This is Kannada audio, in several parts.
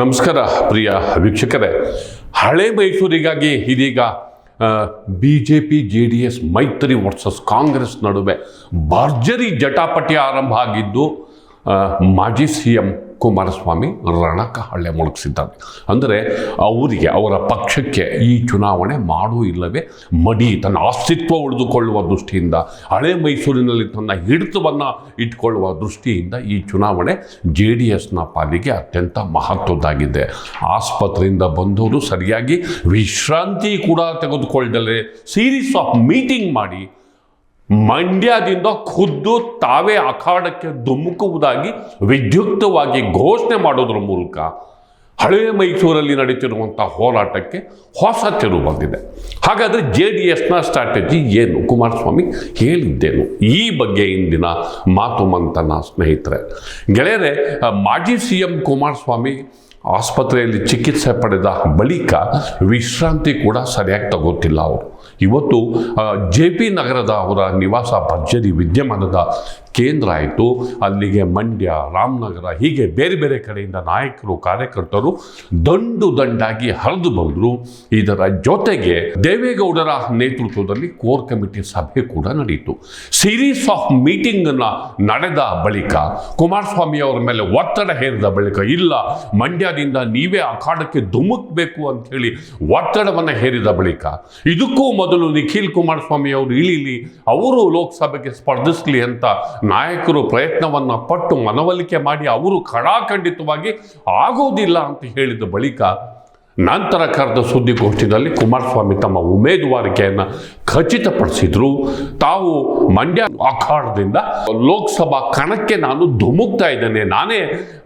ನಮಸ್ಕಾರ ಪ್ರಿಯ ವೀಕ್ಷಕರೇ. ಹಳೆ ಮೈಸೂರಿಗಾಗಿ ಇದೀಗ B J P J D S ಮೈತ್ರಿ ವರ್ಸಸ್ ಕಾಂಗ್ರೆಸ್ ನಡುವೆ ಭರ್ಜರಿ ಜಟಾಪಟಿ ಆರಂಭ ಆಗಿದ್ದು ಮಾಜಿ ಸಿ ಎಂ ಕುಮಾರಸ್ವಾಮಿ ರಣಕ ಹಳ್ಳೆ ಮೊಳಗಿಸಿದ್ದಾರೆ ಅಂದರೆ ಅವರಿಗೆ ಅವರ ಪಕ್ಷಕ್ಕೆ ಈ ಚುನಾವಣೆ ಮಾಡು ಇಲ್ಲವೇ? ಮಡಿ ತನ್ನ ಅಸ್ತಿತ್ವ ಉಳಿದುಕೊಳ್ಳುವ ದೃಷ್ಟಿಯಿಂದ, ಹಳೆ ಮೈಸೂರಿನಲ್ಲಿ ತನ್ನ ಹಿಡಿತವನ್ನು ಇಟ್ಕೊಳ್ಳುವ ದೃಷ್ಟಿಯಿಂದ ಈ ಚುನಾವಣೆ ಜೆ ಡಿ ಎಸ್ನ ಪಾಲಿಗೆ ಅತ್ಯಂತ ಮಹತ್ವದ್ದಾಗಿದೆ. ಆಸ್ಪತ್ರೆಯಿಂದ ಬಂದವರು ಸರಿಯಾಗಿ ವಿಶ್ರಾಂತಿ ಕೂಡ ತೆಗೆದುಕೊಳ್ಳದಲ್ಲೇ ಸೀರೀಸ್ ಆಫ್ ಮೀಟಿಂಗ್ ಮಾಡಿ ಮಂಡ್ಯದಿಂದ ಖುದ್ದು ತಾವೇ ಅಖಾಡಕ್ಕೆ ಧುಮುಕುವುದಾಗಿ ವಿದ್ಯುಕ್ತವಾಗಿ ಘೋಷಣೆ ಮಾಡೋದ್ರ ಮೂಲಕ ಹಳೆಯ ಮೈಸೂರಲ್ಲಿ ನಡೀತಿರುವಂಥ ಹೋರಾಟಕ್ಕೆ ಹೊಸ ತಿರುವು ಬಂದಿದೆ. ಹಾಗಾದರೆ ಜೆ ಡಿ ಎಸ್ನ ಸ್ಟ್ರಾಟಜಿ ಏನು? ಕುಮಾರಸ್ವಾಮಿ ಹೇಳಿದ್ದೇನು. ಈ ಬಗ್ಗೆ ಇಂದಿನ ಮಾತು ಮಂತನ ಸ್ನೇಹಿತರೆ. ಗೆಳೆಯರೆ, ಮಾಜಿ ಸಿ ಎಂ ಕುಮಾರಸ್ವಾಮಿ ಆಸ್ಪತ್ರೆಯಲ್ಲಿ ಚಿಕಿತ್ಸೆ ಪಡೆದ ಬಳಿಕ ವಿಶ್ರಾಂತಿ ಕೂಡ ಸರಿಯಾಗಿ ತಗೋತಿಲ್ಲ ಅವರು. ಇವತ್ತು ಜೆ ಪಿ ನಗರದ ಅವರ ನಿವಾಸ ಭರ್ಜರಿ ವಿದ್ಯಮಾನದ ಕೇಂದ್ರ ಆಯಿತು. ಅಲ್ಲಿಗೆ ಮಂಡ್ಯ, ರಾಮನಗರ, ಹೀಗೆ ಬೇರೆ ಬೇರೆ ಕಡೆಯಿಂದ ನಾಯಕರು, ಕಾರ್ಯಕರ್ತರು ದಂಡು ದಂಡಾಗಿ ಹರಿದು ಬಂದರು. ಇದರ ಜೊತೆಗೆ ದೇವೇಗೌಡರ ನೇತೃತ್ವದಲ್ಲಿ ಕೋರ್ ಕಮಿಟಿ ಸಭೆ ಕೂಡ ನಡೆಯಿತು ಸೀರೀಸ್ ಆಫ್ ಮೀಟಿಂಗನ್ನು ನಡೆದ ಬಳಿಕ ಕುಮಾರಸ್ವಾಮಿ ಅವರ ಮೇಲೆ ಒತ್ತಡ ಹೇರಿದ ಬಳಿಕ, ಇಲ್ಲ, ಮಂಡ್ಯದಿಂದ ನೀವೇ ಅಖಾಡಕ್ಕೆ ಧುಮುಕ್ಬೇಕು ಅಂತ ಹೇಳಿ ಒತ್ತಡವನ್ನು ಹೇರಿದ ಬಳಿಕ, ಇದಕ್ಕೂ ಮೊದಲು ನಿಖಿಲ್ ಕುಮಾರಸ್ವಾಮಿ ಅವರು ಇಳಿಲಿ ಅವರು ಲೋಕಸಭೆಗೆ ಸ್ಪರ್ಧಿಸಲಿ ಅಂತ ನಾಯಕರು ಪ್ರಯತ್ನವನ್ನು ಪಟ್ಟು ಮನವೊಲಿಕೆ ಮಾಡಿ ಅವರು ಖಡಾಖಂಡಿತವಾಗಿ ಆಗೋದಿಲ್ಲ ಅಂತ ಹೇಳಿದ ಬಳಿಕ ನಂತರ ಕರೆದ ಸುದ್ದಿಗೋಷ್ಠಿಯಲ್ಲಿ ಕುಮಾರಸ್ವಾಮಿ ತಮ್ಮ ಉಮೇದುವಾರಿಕೆಯನ್ನು ಖಚಿತಪಡಿಸಿದ್ರು. ತಾವು ಮಂಡ್ಯ ಅಖಾಡದಿಂದ ಲೋಕಸಭಾ ಕಣಕ್ಕೆ ನಾನು ಧುಮುಕ್ತಾ ಇದ್ದೇನೆ. ನಾನೇ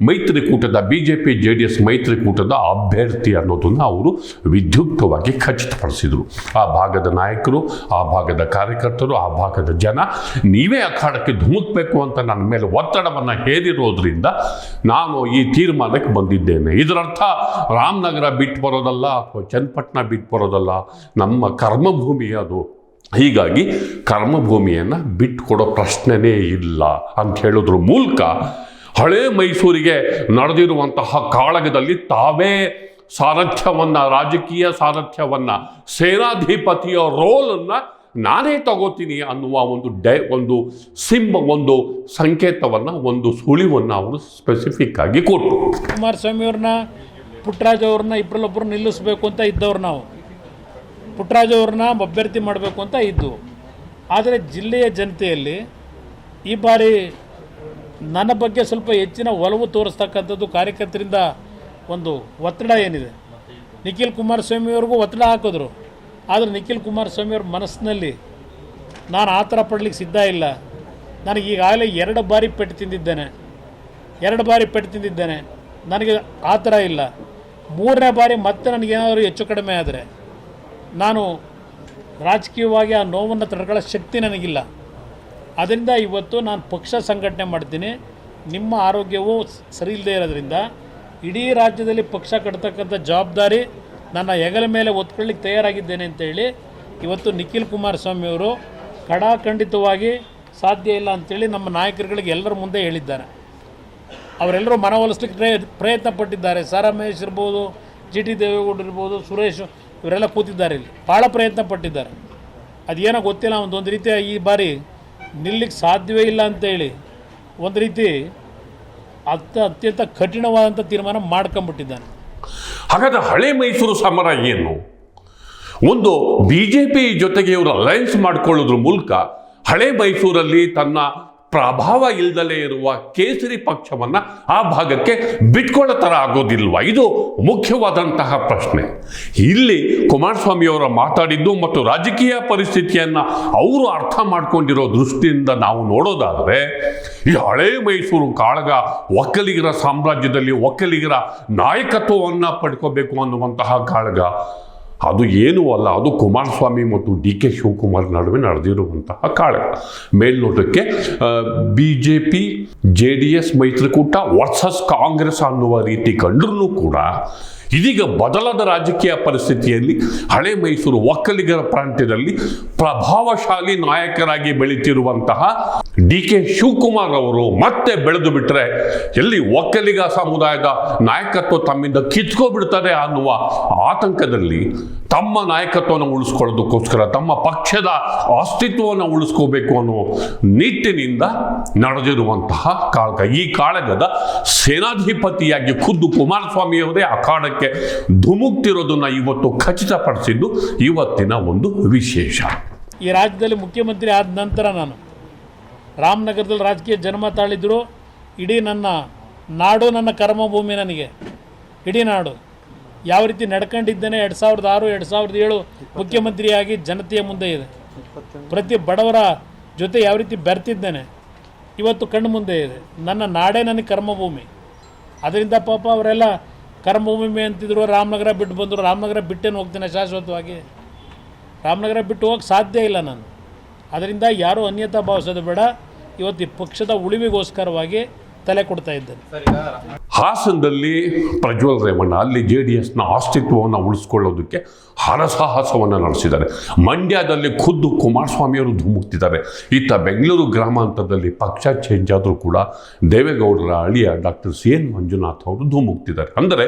ಮೈತ್ರಿಕೂಟದ B J P J D S ಮೈತ್ರಿಕೂಟದ ಅಭ್ಯರ್ಥಿ ಅನ್ನೋದನ್ನು ಅವರು ವಿದ್ಯುಕ್ತವಾಗಿ ಖಚಿತಪಡಿಸಿದರು. ಆ ಭಾಗದ ನಾಯಕರು, ಆ ಭಾಗದ ಕಾರ್ಯಕರ್ತರು, ಆ ಭಾಗದ ಜನ ನೀವೇ ಅಖಾಡಕ್ಕೆ ಧುಮುಕ್ಬೇಕು ಅಂತ ನನ್ನ ಮೇಲೆ ಒತ್ತಡವನ್ನು ಹೇರಿರೋದ್ರಿಂದ ನಾನು ಈ ತೀರ್ಮಾನಕ್ಕೆ ಬಂದಿದ್ದೇನೆ. ಇದರರ್ಥ ರಾಮನಗರ ಬಿಟ್ಟು ಬರೋದಲ್ಲ ಅಥವಾ ಚನ್ನಪಟ್ಟಣ ಬಿಟ್ಟು ಬರೋದಲ್ಲ, ನಮ್ಮ ಕರ್ಮಭೂಮಿ ಅದು. ಹೀಗಾಗಿ ಕರ್ಮಭೂಮಿಯನ್ನು ಬಿಟ್ಟುಕೊಡೋ ಪ್ರಶ್ನೆನೇ ಇಲ್ಲ ಅಂತ ಹೇಳೋದ್ರ ಮೂಲಕ ಹಳೆ ಮೈಸೂರಿಗೆ ನಡೆದಿರುವಂತಹ ಕಾಳಗದಲ್ಲಿ ತಾವೇ ಸಾರಥ್ಯವನ್ನು, ರಾಜಕೀಯ ಸಾರಥ್ಯವನ್ನು, ಸೇನಾಧಿಪತಿಯ ರೋಲನ್ನು ನಾನೇ ತಗೋತೀನಿ ಅನ್ನುವ ಒಂದು ಡೈ, ಒಂದು ಸಿಂಬ, ಒಂದು ಸಂಕೇತವನ್ನು, ಒಂದು ಸುಳಿವನ್ನು ಅವರು ಸ್ಪೆಸಿಫಿಕ್ ಆಗಿ ಕೊಟ್ಟರು ಕುಮಾರಸ್ವಾಮಿ ಅವ್ರನ್ನ ಪುಟ್ಟರಾಜ್ ಅವ್ರನ್ನ ಇಬ್ಬರಲ್ಲೊಬ್ಬರು ನಿಲ್ಲಿಸಬೇಕು ಅಂತ ಇದ್ದವ್ರು ನಾವು. ಪುಟ್ಟರಾಜ್ ಅವ್ರನ್ನ ಅಭ್ಯರ್ಥಿ ಮಾಡಬೇಕು ಅಂತ ಇದ್ದು. ಆದರೆ ಜಿಲ್ಲೆಯ ಜನತೆಯಲ್ಲಿ ಈ ಬಾರಿ ನನ್ನ ಬಗ್ಗೆ ಸ್ವಲ್ಪ ಹೆಚ್ಚಿನ ಒಲವು ತೋರಿಸ್ತಕ್ಕಂಥದ್ದು ಕಾರ್ಯಕರ್ತರಿಂದ ಒಂದು ಒತ್ತಡ ಏನಿದೆ. ನಿಖಿಲ್ ಕುಮಾರಸ್ವಾಮಿಯವ್ರಿಗೂ ಒತ್ತಡ ಹಾಕಿದ್ರು. ಆದರೆ ನಿಖಿಲ್ ಕುಮಾರಸ್ವಾಮಿಯವ್ರ ಮನಸ್ಸಿನಲ್ಲಿ ನಾನು ಆ ಥರ ಪಡ್ಲಿಕ್ಕೆ ಸಿದ್ಧ ಇಲ್ಲ. ನನಗೆ ಈಗಾಗಲೇ ಎರಡು ಬಾರಿ ಪೆಟ್ಟು ತಿಂದಿದ್ದೇನೆ. ಎರಡು ಬಾರಿ ಪೆಟ್ಟು ತಿಂದಿದ್ದೇನೆ. ನನಗೆ ಆ ಥರ ಇಲ್ಲ. ಮೂರನೇ ಬಾರಿ ಮತ್ತೆ ನನಗೇನಾದರೂ ಹೆಚ್ಚು ಕಡಿಮೆ ಆದರೆ, ನಾನು ರಾಜಕೀಯವಾಗಿ ಆ ನೋವನ್ನು ತಡ್ಕೊಳ್ಳೋ ಶಕ್ತಿ ನನಗಿಲ್ಲ. ಅದರಿಂದ ಇವತ್ತು ನಾನು ಪಕ್ಷ ಸಂಘಟನೆ ಮಾಡ್ತೀನಿ. ನಿಮ್ಮ ಆರೋಗ್ಯವು ಸರಿ ಇಲ್ಲದೆ ಇರೋದ್ರಿಂದ ಇಡೀ ರಾಜ್ಯದಲ್ಲಿ ಪಕ್ಷ ಕಟ್ತಕ್ಕಂಥ ಜವಾಬ್ದಾರಿ ನನ್ನ ಹೆಗಲ ಮೇಲೆ ಒತ್ಕೊಳ್ಳಿಕ್ಕೆ ತಯಾರಾಗಿದ್ದೇನೆ ಅಂತೇಳಿ ಇವತ್ತು ನಿಖಿಲ್ ಕುಮಾರಸ್ವಾಮಿಯವರು ಕಡಾಖಂಡಿತವಾಗಿ ಸಾಧ್ಯ ಇಲ್ಲ ಅಂತೇಳಿ ನಮ್ಮ ನಾಯಕರುಗಳಿಗೆ ಎಲ್ಲರ ಮುಂದೆ ಹೇಳಿದ್ದಾರೆ. ಅವರೆಲ್ಲರೂ ಮನವೊಲಿಸ್ಲಿಕ್ಕೆ ಪ್ರಯ- ಪ್ರಯತ್ನ ಪಟ್ಟಿದ್ದಾರೆ. ಸರ್ ರಮೇಶ್ ಇರ್ಬೋದು, ಜಿ ಟಿ ದೇವೇಗೌಡ ಇರ್ಬೋದು, ಸುರೇಶ್ ಇವರೆಲ್ಲ ಕೂತಿದ್ದಾರೆ ಇಲ್ಲಿ. ಭಾಳ ಪ್ರಯತ್ನ ಪಟ್ಟಿದ್ದಾರೆ. ಅದೇನೋ ಗೊತ್ತಿಲ್ಲ, ಒಂದೊಂದು ರೀತಿಯ ಈ ಬಾರಿ ನಿಲ್ಲಿಕ್ಕೆ ಸಾಧ್ಯವೇ ಇಲ್ಲ ಅಂತೇಳಿ ಒಂದು ರೀತಿ ಅತ್ಯ, ಅತ್ಯಂತ ಕಠಿಣವಾದಂಥ ತೀರ್ಮಾನ ಮಾಡ್ಕೊಂಬಿಟ್ಟಿದ್ದಾನೆ ಹಾಗಾದ್ರೆ ಹಳೆ ಮೈಸೂರು ಸಮರ ಏನು? ಒಂದು ಬಿ ಜೆ ಪಿ ಜೊತೆಗೆ ಇವರು ಅಲಯನ್ಸ್ ಮಾಡಿಕೊಳ್ಳೋದ್ರ ಮೂಲಕ ಹಳೆ ಮೈಸೂರಲ್ಲಿ ತನ್ನ ಪ್ರಭಾವ ಇಲ್ದಲೇ ಇರುವ ಕೇಸರಿ ಪಕ್ಷವನ್ನು ಆ ಭಾಗಕ್ಕೆ ಬಿಟ್ಕೊಳ್ಳೋ ಥರ ಆಗೋದಿಲ್ವಾ? ಇದು ಮುಖ್ಯವಾದಂತಹ ಪ್ರಶ್ನೆ. ಇಲ್ಲಿ ಕುಮಾರಸ್ವಾಮಿ ಅವರ ಮಾತಾಡಿದ್ದು ಮತ್ತು ರಾಜಕೀಯ ಪರಿಸ್ಥಿತಿಯನ್ನು ಅವರು ಅರ್ಥ ಮಾಡ್ಕೊಂಡಿರೋ ದೃಷ್ಟಿಯಿಂದ ನಾವು ನೋಡೋದಾದರೆ, ಈ ಹಳೆ ಮೈಸೂರು ಕಾಳಗ ಒಕ್ಕಲಿಗರ ಸಾಮ್ರಾಜ್ಯದಲ್ಲಿ ಒಕ್ಕಲಿಗರ ನಾಯಕತ್ವವನ್ನು ಪಡ್ಕೋಬೇಕು ಅನ್ನುವಂತಹ ಕಾಳಗ ಅದು ಏನೂ ಅಲ್ಲ, ಅದು ಕುಮಾರಸ್ವಾಮಿ ಮತ್ತು ಡಿ ಕೆ ಶಿವಕುಮಾರ್ ನಡುವೆ ನಡೆದಿರುವಂತಹ ಕಾಳ ಮೇಲ್ನೋಟಕ್ಕೆ B J P J D S ಮೈತ್ರಿಕೂಟ ವರ್ಸಸ್ ಕಾಂಗ್ರೆಸ್ ಅನ್ನುವ ರೀತಿ ಕಂಡ್ರೂ ಕೂಡ ಇದೀಗ ಬದಲಾದ ರಾಜಕೀಯ ಪರಿಸ್ಥಿತಿಯಲ್ಲಿ ಹಳೆ ಮೈಸೂರು ಒಕ್ಕಲಿಗರ ಪ್ರಾಂತ್ಯದಲ್ಲಿ ಪ್ರಭಾವಶಾಲಿ ನಾಯಕರಾಗಿ ಬೆಳೀತಿರುವಂತಹ ಡಿ ಕೆ ಶಿವಕುಮಾರ್ ಅವರು ಮತ್ತೆ ಬೆಳೆದು ಬಿಟ್ಟರೆ ಎಲ್ಲಿ ಒಕ್ಕಲಿಗ ಸಮುದಾಯದ ನಾಯಕತ್ವ ತಮ್ಮಿಂದ ಕಿತ್ಕೊಬಿಡ್ತಾರೆ ಅನ್ನುವ ಆತಂಕದಲ್ಲಿ ತಮ್ಮ ನಾಯಕತ್ವವನ್ನು ಉಳಿಸ್ಕೊಳ್ಳೋದಕ್ಕೋಸ್ಕರ, ತಮ್ಮ ಪಕ್ಷದ ಅಸ್ತಿತ್ವವನ್ನು ಉಳಿಸ್ಕೋಬೇಕು ಅನ್ನೋ ನಿಟ್ಟಿನಿಂದ ನಡೆದಿರುವಂತಹ ಕಾಳಗ. ಈ ಕಾಳಗದ ಸೇನಾಧಿಪತಿಯಾಗಿ ಖುದ್ದು ಕುಮಾರಸ್ವಾಮಿಯವರೇ ಅಖಾಡಕ್ಕೆ ಧುಮುಕ್ತಿರೋದನ್ನ ಇವತ್ತು ಖಚಿತಪಡಿಸಿದ್ದು ಇವತ್ತಿನ ಒಂದು ವಿಶೇಷ. ಈ ರಾಜ್ಯದಲ್ಲಿ ಮುಖ್ಯಮಂತ್ರಿ ಆದ ನಂತರ ನಾನು ರಾಮನಗರದಲ್ಲಿ ರಾಜಕೀಯ ಜನ್ಮ ತಾಳಿದ್ರು. ಇಡೀ ನನ್ನ ನಾಡು, ನನ್ನ ಕರ್ಮಭೂಮಿ ನನಗೆ. ಇಡೀ ನಾಡು. ಯಾವ ರೀತಿ ನಡ್ಕೊಂಡಿದ್ದೇನೆ ಎರಡು ಸಾವಿರದ ಆರು, ಎರಡು ಸಾವಿರದ ಏಳು ಮುಖ್ಯಮಂತ್ರಿಯಾಗಿ ಜನತೆಯ ಮುಂದೆ ಇದೆ. ಪ್ರತಿ ಬಡವರ ಜೊತೆ ಯಾವ ರೀತಿ ಬೆರ್ತಿದ್ದೇನೆ, ಇವತ್ತು ಕಣ್ಣು ಮುಂದೆ ಇದೆ. ನನ್ನ ನಾಡೇ ನನಗೆ ಕರ್ಮಭೂಮಿ. ಅದರಿಂದ ಪಾಪ ಅವರೆಲ್ಲ ಕರ್ಮಭೂಮಿ ಅಂತಿದ್ರು, ರಾಮನಗರ ಬಿಟ್ಟು ಬಂದರು. ರಾಮನಗರ ಬಿಟ್ಟೇನು ಹೋಗ್ತೇನೆ ಶಾಶ್ವತವಾಗಿ. ರಾಮನಗರ ಬಿಟ್ಟು ಹೋಗಕ್ಕೆ ಸಾಧ್ಯ ಇಲ್ಲ ನಾನು. ಅದರಿಂದ ಯಾರೂ ಅನ್ಯತಾ ಭಾವಿಸೋದು ಬೇಡ. ಇವತ್ತು ಈ ಪಕ್ಷದ ಉಳಿವಿಗೋಸ್ಕರವಾಗಿ ತಲೆ ಕೊಡ್ತಾ ಇದ್ದೇನೆ. ಹಾಸನದಲ್ಲಿ ಪ್ರಜ್ವಲ್ ರೇವಣ್ಣ, ಅಲ್ಲಿ ಜೆ ಡಿ ಎಸ್ನ ಅಸ್ತಿತ್ವವನ್ನು ಉಳಿಸ್ಕೊಳ್ಳೋದಕ್ಕೆ ಹರಸಾಹಸವನ್ನು ನಡೆಸಿದ್ದಾರೆ. ಮಂಡ್ಯದಲ್ಲಿ ಖುದ್ದು ಕುಮಾರಸ್ವಾಮಿಯವರು ಧುಮುಕ್ತಿದ್ದಾರೆ. ಇತ್ತ ಬೆಂಗಳೂರು ಗ್ರಾಮಾಂತರದಲ್ಲಿ ಪಕ್ಷ ಚೇಂಜ್ ಆದರೂ ಕೂಡ ದೇವೇಗೌಡರ ಅಳಿಯ ಡಾಕ್ಟರ್ ಸಿ ಎನ್ ಮಂಜುನಾಥ್ ಅವರು ಧುಮುಕ್ತಿದ್ದಾರೆ. ಅಂದರೆ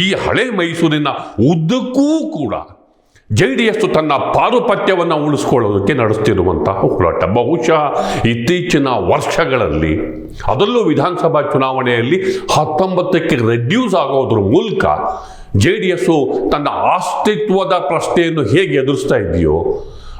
ಈ ಹಳೆ ಮೈಸೂರಿನ ಉದ್ದಕ್ಕೂ ಕೂಡ ಜೆ ಡಿ ಎಸ್ ತನ್ನ ಪಾರುಪತ್ಯವನ್ನು ಉಳಿಸ್ಕೊಳ್ಳೋದಕ್ಕೆ ನಡೆಸ್ತಿರುವಂತಹ ಹೋರಾಟ. ಬಹುಶಃ ಇತ್ತೀಚಿನ ವರ್ಷಗಳಲ್ಲಿ, ಅದರಲ್ಲೂ ವಿಧಾನಸಭಾ ಚುನಾವಣೆಯಲ್ಲಿ ಹತ್ತೊಂಬತ್ತಕ್ಕೆ ರೆಡ್ಯೂಸ್ ಆಗೋದ್ರ ಮೂಲಕ ಜೆ ಡಿ ಎಸ್ಸು ತನ್ನ ಅಸ್ತಿತ್ವದ ಪ್ರಶ್ನೆಯನ್ನು ಹೇಗೆ ಎದುರಿಸ್ತಾ ಇದೆಯೋ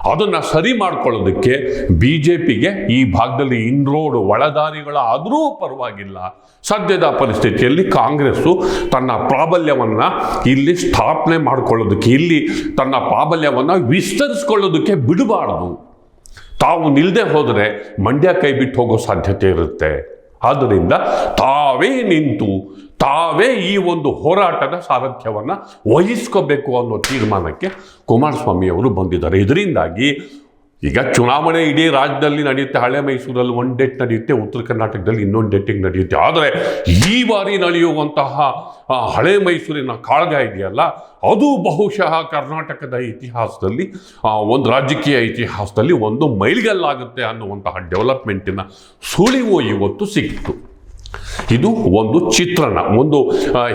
ಅದನ್ನು ಸರಿ ಮಾಡ್ಕೊಳ್ಳೋದಕ್ಕೆ ಬಿ ಜೆ ಪಿಗೆ ಈ ಭಾಗದಲ್ಲಿ ಇನ್ರೋಡ್ ಒಳದಾರಿಗಳಾದರೂ ಪರವಾಗಿಲ್ಲ. ಸದ್ಯದ ಪರಿಸ್ಥಿತಿಯಲ್ಲಿ ಕಾಂಗ್ರೆಸ್ಸು ತನ್ನ ಪ್ರಾಬಲ್ಯವನ್ನು ಇಲ್ಲಿ ಸ್ಥಾಪನೆ ಮಾಡ್ಕೊಳ್ಳೋದಕ್ಕೆ, ಇಲ್ಲಿ ತನ್ನ ಪ್ರಾಬಲ್ಯವನ್ನು ವಿಸ್ತರಿಸ್ಕೊಳ್ಳೋದಕ್ಕೆ ಬಿಡಬಾರ್ದು. ತಾವು ನಿಲ್ಲದೆ ಹೋದರೆ ಮಂಡ್ಯ ಕೈ ಬಿಟ್ಟು ಹೋಗೋ ಸಾಧ್ಯತೆ ಇರುತ್ತೆ. ಆದ್ದರಿಂದ ತಾವೇ ನಿಂತು ತಾವೇ ಈ ಒಂದು ಹೋರಾಟದ ಸಾರಥ್ಯವನ್ನು ವಹಿಸ್ಕೋಬೇಕು ಅನ್ನೋ ತೀರ್ಮಾನಕ್ಕೆ ಕುಮಾರಸ್ವಾಮಿ ಅವರು ಬಂದಿದ್ದಾರೆ. ಇದರಿಂದಾಗಿ ಈಗ ಚುನಾವಣೆ ಇಡೀ ರಾಜ್ಯದಲ್ಲಿ ನಡೆಯುತ್ತೆ, ಹಳೆ ಮೈಸೂರಲ್ಲಿ ಒಂದು ಡೇಟ್ ನಡೆಯುತ್ತೆ, ಉತ್ತರ ಕರ್ನಾಟಕದಲ್ಲಿ ಇನ್ನೊಂದು ಡೇಟಿಗೆ ನಡೆಯುತ್ತೆ. ಆದರೆ ಈ ಬಾರಿ ನಡೆಯುವಂತಹ ಹಳೆ ಮೈಸೂರಿನ ಕಾಳಗ ಇದೆಯಲ್ಲ, ಅದು ಬಹುಶಃ ಕರ್ನಾಟಕದ ಇತಿಹಾಸದಲ್ಲಿ ಒಂದು ರಾಜಕೀಯ ಇತಿಹಾಸದಲ್ಲಿ ಒಂದು ಮೈಲಿಗಲ್ಲಾಗುತ್ತೆ ಅನ್ನುವಂತಹ ಡೆವಲಪ್ಮೆಂಟಿನ ಸುಳಿವು ಇವತ್ತು ಸಿಕ್ತು ಇದು ಒಂದು ಚಿತ್ರಣ, ಒಂದು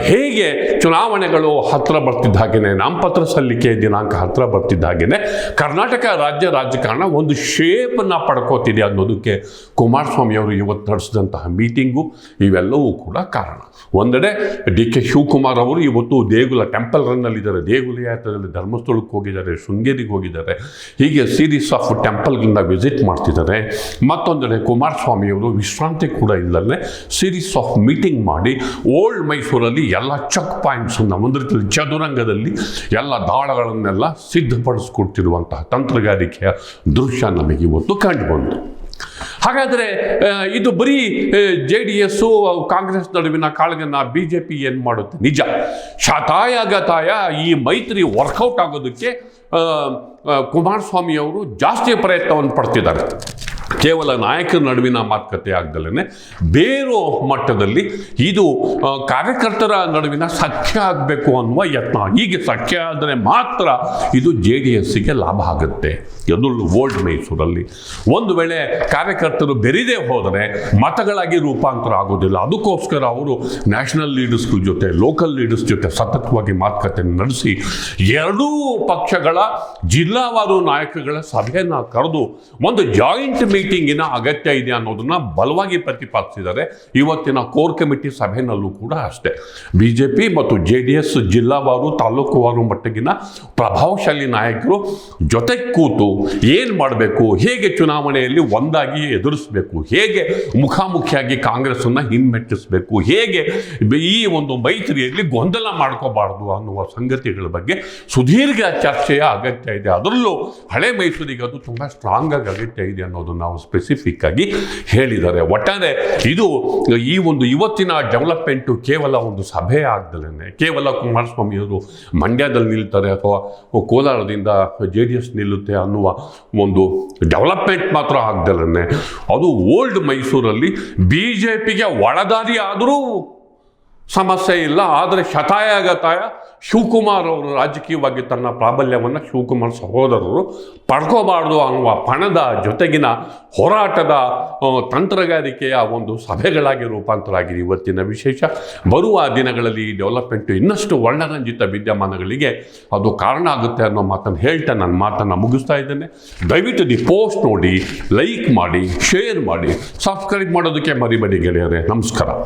ಹೇಗೆ ಚುನಾವಣೆಗಳು ಹತ್ರ ಬರ್ತಿದ್ದ ಹಾಗೆಯೇ ನಾಮಪತ್ರ ಸಲ್ಲಿಕೆ ದಿನಾಂಕ ಹತ್ರ ಬರ್ತಿದ್ದ ಹಾಗೆಯೇ ಕರ್ನಾಟಕ ರಾಜ್ಯ ರಾಜಕಾರಣ ಒಂದು ಶೇಪನ್ನು ಪಡ್ಕೋತಿದೆ ಅನ್ನೋದಕ್ಕೆ ಕುಮಾರಸ್ವಾಮಿ ಅವರು ಇವತ್ತು ನಡೆಸಿದಂತಹ ಮೀಟಿಂಗು, ಇವೆಲ್ಲವೂ ಕೂಡ ಕಾರಣ. ಒಂದೆಡೆ ಡಿ ಕೆ ಶಿವಕುಮಾರ್ ಅವರು ಇವತ್ತು ದೇಗುಲ ಟೆಂಪಲ್ ರನ್ನಲ್ಲಿದ್ದಾರೆ, ದೇಗುಲ ಯಾತ್ರೆಯಲ್ಲಿ ಧರ್ಮಸ್ಥಳಕ್ಕೆ ಹೋಗಿದ್ದಾರೆ, ಶೃಂಗೇರಿಗೆ ಹೋಗಿದ್ದಾರೆ, ಹೀಗೆ ಸೀರೀಸ್ ಆಫ್ ಟೆಂಪಲ್ಗಳನ್ನ ವಿಸಿಟ್ ಮಾಡ್ತಿದ್ದಾರೆ. ಮತ್ತೊಂದೆಡೆ ಕುಮಾರಸ್ವಾಮಿ ಅವರು ವಿಶ್ರಾಂತಿ ಕೂಡ ಇಲ್ಲದೆ ಸೀರೀಸ್ ಆಫ್ ಮೀಟಿಂಗ್ ಮಾಡಿ ಓಲ್ಡ್ ಮೈಸೂರಲ್ಲಿ ಎಲ್ಲ ಚೆಕ್ ಒಂದು ರೀತಿಯಲ್ಲಿ ಚದುರಂಗದಲ್ಲಿ ಎಲ್ಲ ದಾಳಗಳನ್ನೆಲ್ಲ ಸಿದ್ಧಪಡಿಸ್ಕೊಡ್ತಿರುವಂತಹ ತಂತ್ರಗಾರಿಕೆಯ ದೃಶ್ಯ ನಮಗೆ ಇವತ್ತು ಕಂಡುಬಂತು. ಹಾಗಾದರೆ ಇದು ಬರೀ ಜೆ ಡಿ ಎಸ್ಸು ಕಾಂಗ್ರೆಸ್ ನಡುವಿನ ಕಾಳಗನ್ನ ಬಿ ಜೆ ಪಿ ಏನು ಮಾಡುತ್ತೆ? ನಿಜ. ಶತಾಯ ಗತಾಯ ಈ ಮೈತ್ರಿ ವರ್ಕೌಟ್ ಆಗೋದಕ್ಕೆ ಕುಮಾರಸ್ವಾಮಿಯವರು ಜಾಸ್ತಿ ಪ್ರಯತ್ನವನ್ನು ಪಡ್ತಿದ್ದಾರೆ. ಕೇವಲ ನಾಯಕರ ನಡುವಿನ ಮಾತುಕತೆ ಆಗ್ದಲೇ ಬೇರೋ ಮಟ್ಟದಲ್ಲಿ ಇದು ಕಾರ್ಯಕರ್ತರ ನಡುವಿನ ಸಖ್ಯ ಆಗಬೇಕು ಅನ್ನುವ ಯತ್ನ. ಹೀಗೆ ಸಖ್ಯ ಆದರೆ ಮಾತ್ರ ಇದು ಜೆ ಡಿ ಎಸ್ಸಿಗೆ ಲಾಭ ಆಗುತ್ತೆ. ಎದುರು ಓಲ್ಡ್ ಮೈಸೂರಲ್ಲಿ ಒಂದು ವೇಳೆ ಕಾರ್ಯಕರ್ತರು ಬೆರಿದೇ ಹೋದರೆ ಮತಗಳಾಗಿ ರೂಪಾಂತರ ಆಗೋದಿಲ್ಲ. ಅದಕ್ಕೋಸ್ಕರ ಅವರು ನ್ಯಾಷನಲ್ ಲೀಡರ್ಸ್ ಜೊತೆ ಲೋಕಲ್ ಲೀಡರ್ಸ್ ಜೊತೆ ಸತತವಾಗಿ ಮಾತುಕತೆ ನಡೆಸಿ ಎರಡೂ ಪಕ್ಷಗಳ ಜಿಲ್ಲಾವಾರು ನಾಯಕಗಳ ಸಭೆಯನ್ನು ಕರೆದು ಒಂದು ಜಾಯಿಂಟ್ ಮೀಟಿಂಗಿನ ಅಗತ್ಯ ಇದೆ ಅನ್ನೋದನ್ನ ಬಲವಾಗಿ ಪ್ರತಿಪಾದಿಸಿದ್ದಾರೆ. ಇವತ್ತಿನ ಕೋರ್ ಕಮಿಟಿ ಸಭೆಯಲ್ಲೂ ಕೂಡ ಅಷ್ಟೇ. ಬಿ ಜೆ ಪಿ ಮತ್ತು ಜೆ ಡಿ ಎಸ್ ಜಿಲ್ಲಾವಾರು, ತಾಲೂಕುವಾರು ಮಟ್ಟಿಗಿನ ಪ್ರಭಾವಶಾಲಿ ನಾಯಕರು ಜೊತೆ ಕೂತು ಏನು ಮಾಡಬೇಕು, ಹೇಗೆ ಚುನಾವಣೆಯಲ್ಲಿ ಒಂದಾಗಿ ಎದುರಿಸಬೇಕು, ಹೇಗೆ ಮುಖಾಮುಖಿಯಾಗಿ ಕಾಂಗ್ರೆಸ್ಸನ್ನು ಹಿಮ್ಮೆಟ್ಟಿಸಬೇಕು, ಹೇಗೆ ಈ ಒಂದು ಮೈತ್ರಿಯಲ್ಲಿ ಗೊಂದಲ ಮಾಡ್ಕೋಬಾರ್ದು ಅನ್ನುವ ಸಂಗತಿಗಳ ಬಗ್ಗೆ ಸುದೀರ್ಘ ಚರ್ಚೆಯ ಅಗತ್ಯ ಇದೆ. ಅದರಲ್ಲೂ ಹಳೆ ಮೈಸೂರಿಗೆ ಅದು ತುಂಬ ಸ್ಟ್ರಾಂಗ್ ಆಗಿ ಅಗತ್ಯ ಇದೆ ಅನ್ನೋದನ್ನು ನಾವು ಸ್ಪೆಸಿಫಿಕ್ ಆಗಿ ಹೇಳಿದ್ದಾರೆ. ಒಟ್ಟಾರೆ ಇದು ಈ ಒಂದು ಇವತ್ತಿನ ಡೆವಲಪ್ಮೆಂಟು ಕೇವಲ ಒಂದು ಸಭೆ ಆಗ್ದಲೇ ಕೇವಲ ಕುಮಾರಸ್ವಾಮಿಯವರು ಮಂಡ್ಯದಲ್ಲಿ ನಿಲ್ತಾರೆ ಅಥವಾ ಕೋಲಾರದಿಂದ ಜೆ ಡಿ ಎಸ್ ನಿಲ್ಲುತ್ತೆ ಅನ್ನುವ ಒಂದು ಡೆವಲಪ್ಮೆಂಟ್ ಮಾತ್ರ ಆಗ್ದಲೇ ಅದು ಓಲ್ಡ್ ಮೈಸೂರಲ್ಲಿ ಬಿ ಜೆ ಪಿಗೆ ಒಳದಾರಿ ಆದರೂ ಸಮಸ್ಯೆ ಇಲ್ಲ, ಆದರೆ ಶತಾಯಗತಾಯ ಶಿವಕುಮಾರ್ ಅವರು ರಾಜಕೀಯವಾಗಿ ತನ್ನ ಪ್ರಾಬಲ್ಯವನ್ನು ಶಿವಕುಮಾರ್ ಸಹೋದರರು ಪಡ್ಕೋಬಾರ್ದು ಅನ್ನುವ ಪಣದ ಜೊತೆಗಿನ ಹೋರಾಟದ ತಂತ್ರಗಾರಿಕೆಯ ಒಂದು ಸಭೆಗಳಾಗಿ ರೂಪಾಂತರ ಆಗಿದೆ ಇವತ್ತಿನ ವಿಶೇಷ. ಬರುವ ದಿನಗಳಲ್ಲಿ ಈ ಡೆವಲಪ್ಮೆಂಟ್ ಇನ್ನಷ್ಟು ವರ್ಣರಂಜಿತ ವಿದ್ಯಮಾನಗಳಿಗೆ ಅದು ಕಾರಣ ಆಗುತ್ತೆ ಅನ್ನೋ ಮಾತನ್ನು ಹೇಳ್ತಾ ನನ್ನ ಮಾತನ್ನು ಮುಗಿಸ್ತಾ ಇದ್ದೇನೆ. ದಯವಿಟ್ಟು ದಿ ಪೋಸ್ಟ್ ನೋಡಿ, ಲೈಕ್ ಮಾಡಿ, ಶೇರ್ ಮಾಡಿ, ಸಬ್ಸ್ಕ್ರೈಬ್ ಮಾಡೋದಕ್ಕೆ ಮರಿಬೇಡಿ ಗೆಳೆಯರೆ. ನಮಸ್ಕಾರ.